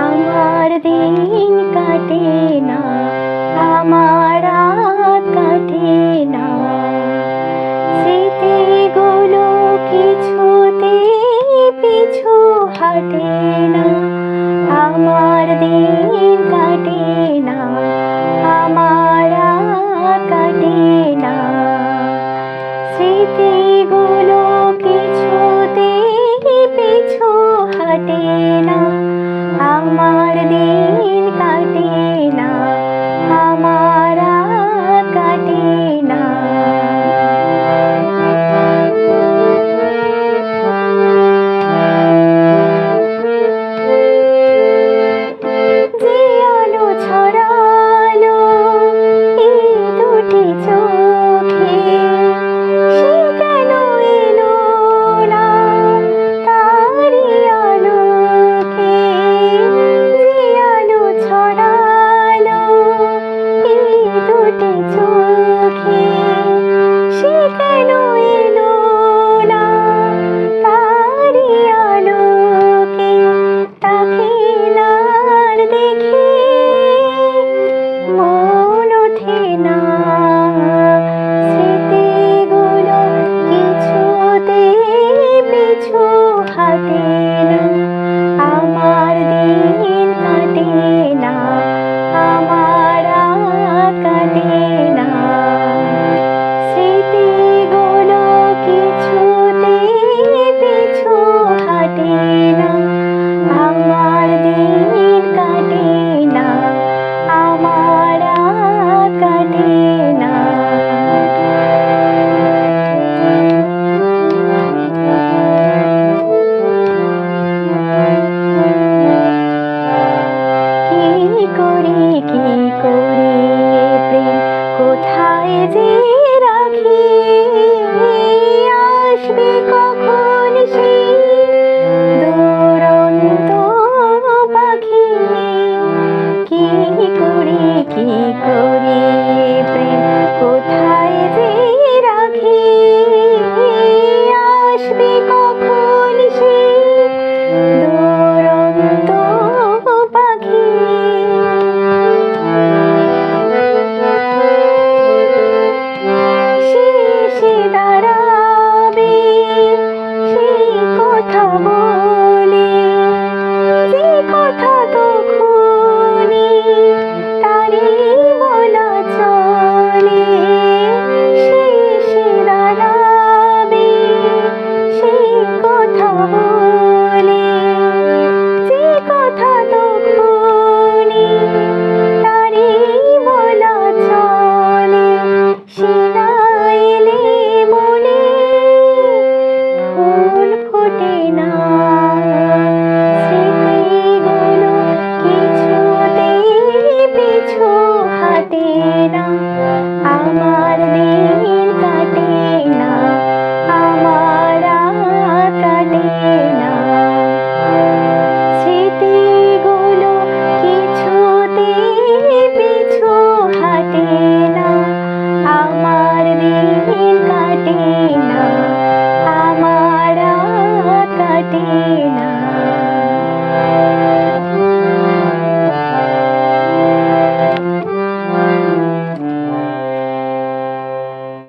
আমার দিন কাটে না আমার তোমার to happy. আসবে কখন সেই দুরন্ত পাখি কি করে কি করে